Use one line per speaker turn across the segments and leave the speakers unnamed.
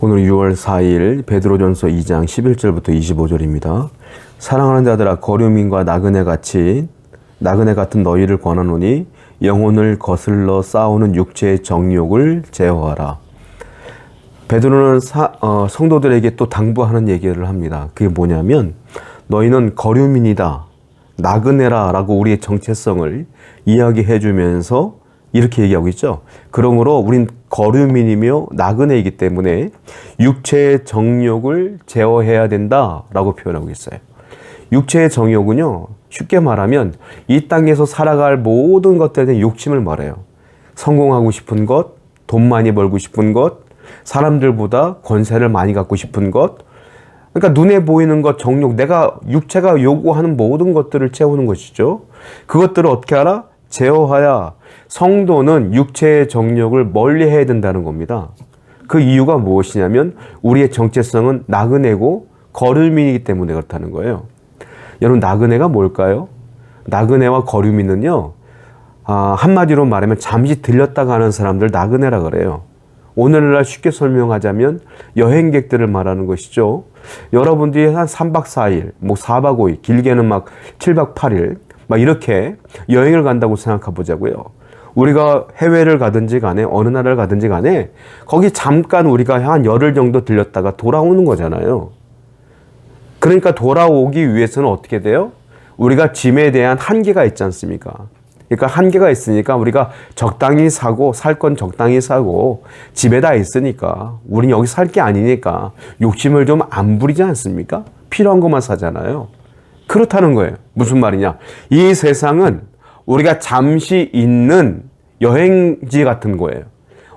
오늘 6월 4일 베드로전서 2장 11절부터 25절입니다. 사랑하는 자들아 거류민과 나그네 같이 나그네 같은 너희를 권하노니 영혼을 거슬러 싸우는 육체의 정욕을 제어하라. 베드로는 사, 어, 성도들에게 또 당부하는 얘기를 합니다. 그게 뭐냐면 너희는 거류민이다. 나그네라라고 우리의 정체성을 이야기해 주면서 이렇게 얘기하고 있죠. 그러므로 우린 거류민이며 나그네이기 때문에 육체의 정욕을 제어해야 된다라고 표현하고 있어요. 육체의 정욕은요, 쉽게 말하면 이 땅에서 살아갈 모든 것들에 대한 욕심을 말해요. 성공하고 싶은 것, 돈 많이 벌고 싶은 것, 사람들보다 권세를 많이 갖고 싶은 것, 그러니까 눈에 보이는 것, 정욕, 내가 육체가 요구하는 모든 것들을 채우는 것이죠. 그것들을 어떻게 알아? 제어하야 성도는 육체의 정욕을 멀리 해야 된다는 겁니다. 그 이유가 무엇이냐면 우리의 정체성은 나그네고 거류민이기 때문에 그렇다는 거예요. 여러분 나그네가 뭘까요? 나그네와 거류민은요. 아, 한마디로 말하면 잠시 들렸다 가는 사람들 나그네라 그래요. 오늘날 쉽게 설명하자면 여행객들을 말하는 것이죠. 여러분들이 한 3박 4일, 뭐 4박 5일, 길게는 막 7박 8일, 막 이렇게 여행을 간다고 생각해 보자고요. 우리가 해외를 가든지 간에 어느 나라를 가든지 간에 거기 잠깐 우리가 한 열흘 정도 들렸다가 돌아오는 거잖아요. 그러니까 돌아오기 위해서는 어떻게 돼요? 우리가 짐에 대한 한계가 있지 않습니까? 그러니까 한계가 있으니까 우리가 적당히 사고 살 건 적당히 사고 집에 다 있으니까 우린 여기 살 게 아니니까 욕심을 좀 안 부리지 않습니까? 필요한 것만 사잖아요. 그렇다는 거예요. 무슨 말이냐? 이 세상은 우리가 잠시 있는 여행지 같은 거예요.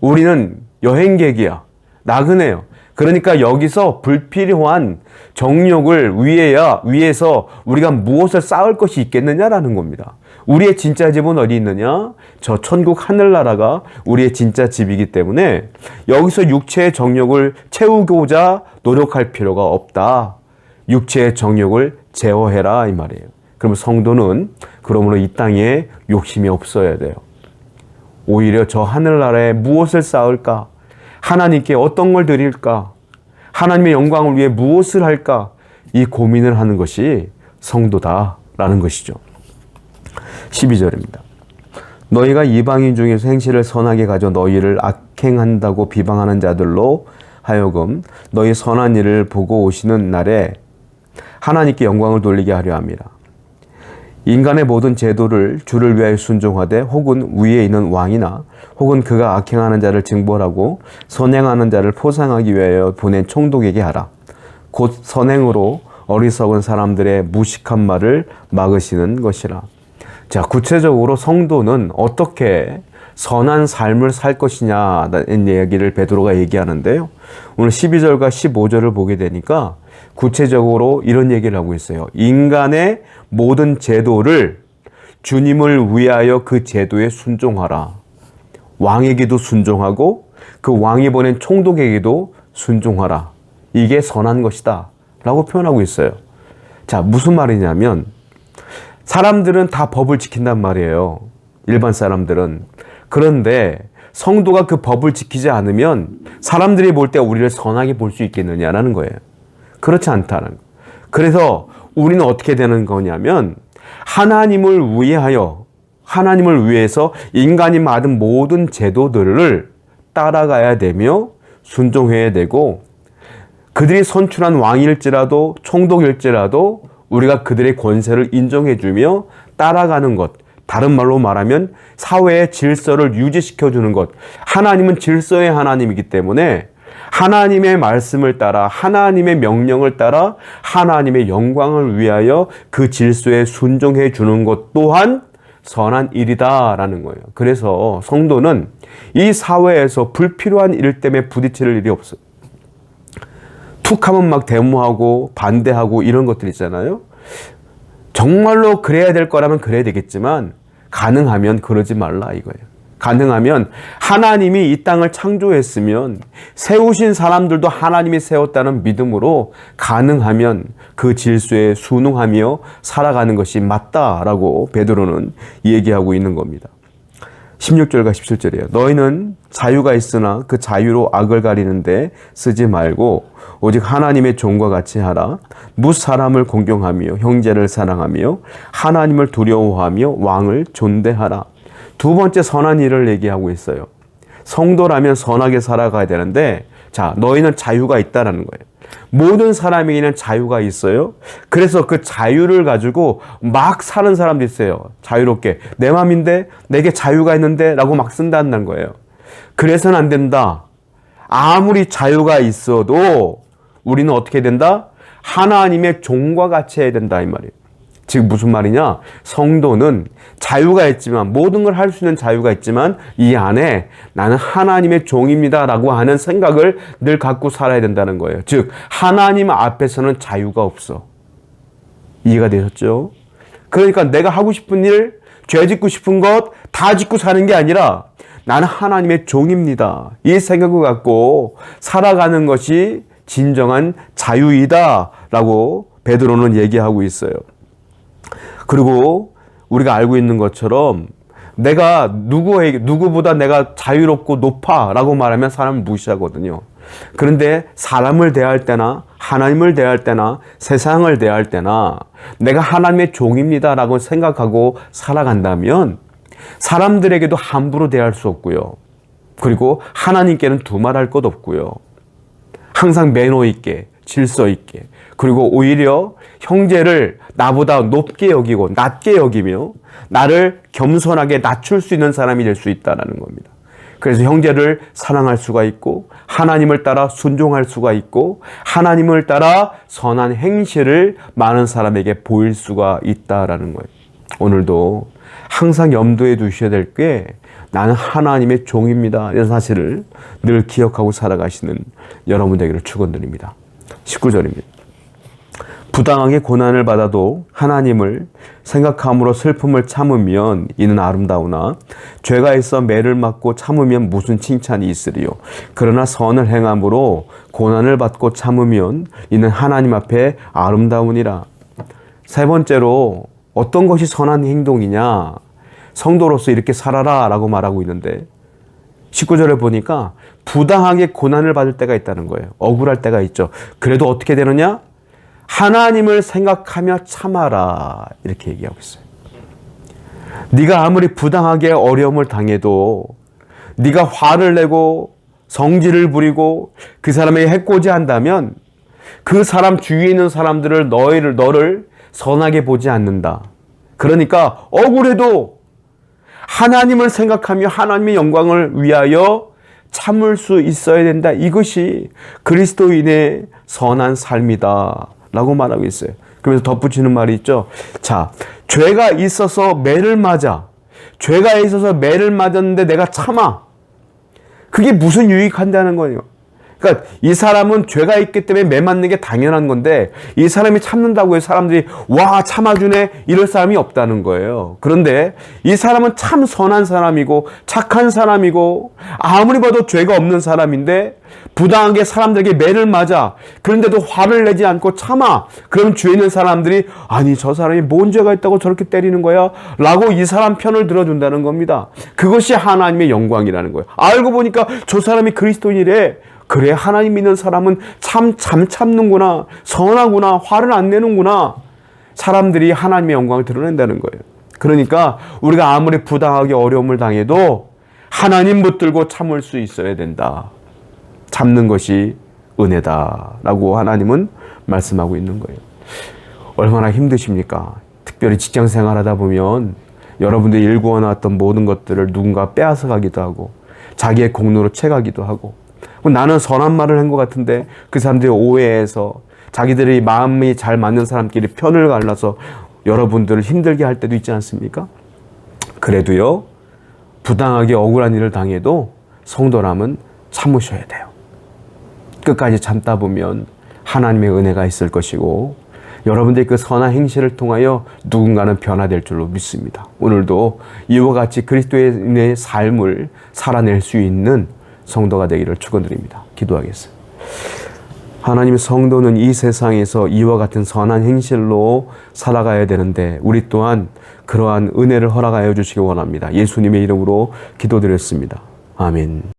우리는 여행객이야. 나그네요. 그러니까 여기서 불필요한 정욕을 위해야 위해서 우리가 무엇을 쌓을 것이 있겠느냐라는 겁니다. 우리의 진짜 집은 어디 있느냐? 저 천국 하늘나라가 우리의 진짜 집이기 때문에 여기서 육체의 정욕을 채우고자 노력할 필요가 없다. 육체의 정욕을 제어해라 이 말이에요. 그러면 성도는 그러므로 이 땅에 욕심이 없어야 돼요. 오히려 저 하늘나라에 무엇을 쌓을까? 하나님께 어떤 걸 드릴까? 하나님의 영광을 위해 무엇을 할까? 이 고민을 하는 것이 성도다라는 것이죠. 12절입니다. 너희가 이방인 중에서 행실을 선하게 가져 너희를 악행한다고 비방하는 자들로 하여금 너희 선한 일을 보고 오시는 날에 하나님께 영광을 돌리게 하려 합니다. 인간의 모든 제도를 주를 위하여 순종하되 혹은 위에 있는 왕이나 혹은 그가 악행하는 자를 징벌하고 선행하는 자를 포상하기 위하여 보낸 총독에게 하라. 곧 선행으로 어리석은 사람들의 무식한 말을 막으시는 것이라. 자, 구체적으로 성도는 어떻게 선한 삶을 살 것이냐는 얘기를 베드로가 얘기하는데요. 오늘 12절과 15절을 보게 되니까 구체적으로 이런 얘기를 하고 있어요. 인간의 모든 제도를 주님을 위하여 그 제도에 순종하라. 왕에게도 순종하고 그 왕이 보낸 총독에게도 순종하라. 이게 선한 것이다. 라고 표현하고 있어요. 자, 무슨 말이냐면 사람들은 다 법을 지킨단 말이에요. 일반 사람들은. 그런데 성도가 그 법을 지키지 않으면 사람들이 볼 때 우리를 선하게 볼 수 있겠느냐라는 거예요. 그렇지 않다는 거. 그래서 우리는 어떻게 되는 거냐면 하나님을 위하여 하나님을 위해서 인간이 받은 모든 제도들을 따라가야 되며 순종해야 되고 그들이 선출한 왕일지라도 총독일지라도 우리가 그들의 권세를 인정해주며 따라가는 것. 다른 말로 말하면 사회의 질서를 유지시켜 주는 것. 하나님은 질서의 하나님이기 때문에 하나님의 말씀을 따라 하나님의 명령을 따라 하나님의 영광을 위하여 그 질서에 순종해 주는 것 또한 선한 일이다라는 거예요. 그래서 성도는 이 사회에서 불필요한 일 때문에 부딪힐 일이 없어요. 툭 하면 막 데모하고 반대하고 이런 것들 있잖아요. 정말로 그래야 될 거라면 그래야 되겠지만 가능하면 그러지 말라 이거예요. 가능하면 하나님이 이 땅을 창조했으면 세우신 사람들도 하나님이 세웠다는 믿음으로 가능하면 그 질서에 순응하며 살아가는 것이 맞다라고 베드로는 얘기하고 있는 겁니다. 16절과 17절이에요. 너희는 자유가 있으나 그 자유로 악을 가리는데 쓰지 말고 오직 하나님의 종과 같이 하라. 무 사람을 공경하며 형제를 사랑하며 하나님을 두려워하며 왕을 존대하라. 두 번째 선한 일을 얘기하고 있어요. 성도라면 선하게 살아가야 되는데 자, 너희는 자유가 있다라는 거예요. 모든 사람에게는 자유가 있어요. 그래서 그 자유를 가지고 막 사는 사람도 있어요. 자유롭게. 내 맘인데 내게 자유가 있는데 라고 막 쓴다는 거예요. 그래서는 안 된다. 아무리 자유가 있어도 우리는 어떻게 된다? 하나님의 종과 같이 해야 된다 이 말이에요. 즉 무슨 말이냐? 성도는 자유가 있지만 모든 걸 할 수 있는 자유가 있지만 이 안에 나는 하나님의 종입니다라고 하는 생각을 늘 갖고 살아야 된다는 거예요. 즉 하나님 앞에서는 자유가 없어. 이해가 되셨죠? 그러니까 내가 하고 싶은 일, 죄 짓고 싶은 것 다 짓고 사는 게 아니라 나는 하나님의 종입니다. 이 생각을 갖고 살아가는 것이 진정한 자유이다라고 베드로는 얘기하고 있어요. 그리고 우리가 알고 있는 것처럼 내가 누구에게 누구보다 내가 자유롭고 높아라고 말하면 사람을 무시하거든요. 그런데 사람을 대할 때나 하나님을 대할 때나 세상을 대할 때나 내가 하나님의 종입니다라고 생각하고 살아간다면 사람들에게도 함부로 대할 수 없고요. 그리고 하나님께는 두말할 것 없고요. 항상 매너 있게 질서 있게 그리고 오히려 형제를 나보다 높게 여기고 낮게 여기며 나를 겸손하게 낮출 수 있는 사람이 될 수 있다라는 겁니다. 그래서 형제를 사랑할 수가 있고 하나님을 따라 순종할 수가 있고 하나님을 따라 선한 행실을 많은 사람에게 보일 수가 있다라는 거예요. 오늘도 항상 염두에 두셔야 될 게 나는 하나님의 종입니다. 이런 사실을 늘 기억하고 살아가시는 여러분 되기를 축원드립니다. 19절입니다. 부당하게 고난을 받아도 하나님을 생각함으로 슬픔을 참으면 이는 아름다우나 죄가 있어 매를 맞고 참으면 무슨 칭찬이 있으리요? 그러나 선을 행함으로 고난을 받고 참으면 이는 하나님 앞에 아름다우니라. 세 번째로 어떤 것이 선한 행동이냐? 성도로서 이렇게 살아라 라고 말하고 있는데 19절에 보니까 부당하게 고난을 받을 때가 있다는 거예요. 억울할 때가 있죠. 그래도 어떻게 되느냐? 하나님을 생각하며 참아라. 이렇게 얘기하고 있어요. 네가 아무리 부당하게 어려움을 당해도 네가 화를 내고 성질을 부리고 그 사람에게 해코지 한다면 그 사람 주위에 있는 사람들을 너희를 너를 선하게 보지 않는다. 그러니까 억울해도 하나님을 생각하며 하나님의 영광을 위하여 참을 수 있어야 된다. 이것이 그리스도인의 선한 삶이다. 라고 말하고 있어요. 그러면서 덧붙이는 말이 있죠. 자, 죄가 있어서 매를 맞아. 죄가 있어서 매를 맞았는데 내가 참아. 그게 무슨 유익한다는 거예요. 그러니까 이 사람은 죄가 있기 때문에 매 맞는 게 당연한 건데 이 사람이 참는다고 해서 사람들이 와 참아주네 이럴 사람이 없다는 거예요. 그런데 이 사람은 참 선한 사람이고 착한 사람이고 아무리 봐도 죄가 없는 사람인데 부당하게 사람들에게 매를 맞아 그런데도 화를 내지 않고 참아 그럼 죄 있는 사람들이 아니 저 사람이 뭔 죄가 있다고 저렇게 때리는 거야 라고 이 사람 편을 들어준다는 겁니다. 그것이 하나님의 영광이라는 거예요. 알고 보니까 저 사람이 그리스도인이래. 그래 하나님 믿는 사람은 참 참 참는구나 선하구나 화를 안 내는구나 사람들이 하나님의 영광을 드러낸다는 거예요. 그러니까 우리가 아무리 부당하게 어려움을 당해도 하나님 붙들고 참을 수 있어야 된다. 참는 것이 은혜다라고 하나님은 말씀하고 있는 거예요. 얼마나 힘드십니까? 특별히 직장 생활하다 보면 여러분들이 일구어 놨던 모든 것들을 누군가 빼앗아 가기도 하고 자기의 공로로 채가기도 하고 나는 선한 말을 한 것 같은데 그 사람들이 오해해서 자기들이 마음이 잘 맞는 사람끼리 편을 갈라서 여러분들을 힘들게 할 때도 있지 않습니까? 그래도요, 부당하게 억울한 일을 당해도 성도라면 참으셔야 돼요. 끝까지 참다 보면 하나님의 은혜가 있을 것이고 여러분들의 그 선한 행실을 통하여 누군가는 변화될 줄로 믿습니다. 오늘도 이와 같이 그리스도의 삶을 살아낼 수 있는 성도가 되기를 축원드립니다. 기도하겠습니다. 하나님의 성도는 이 세상에서 이와 같은 선한 행실로 살아가야 되는데 우리 또한 그러한 은혜를 허락하여 주시기 원합니다. 예수님의 이름으로 기도드렸습니다. 아멘.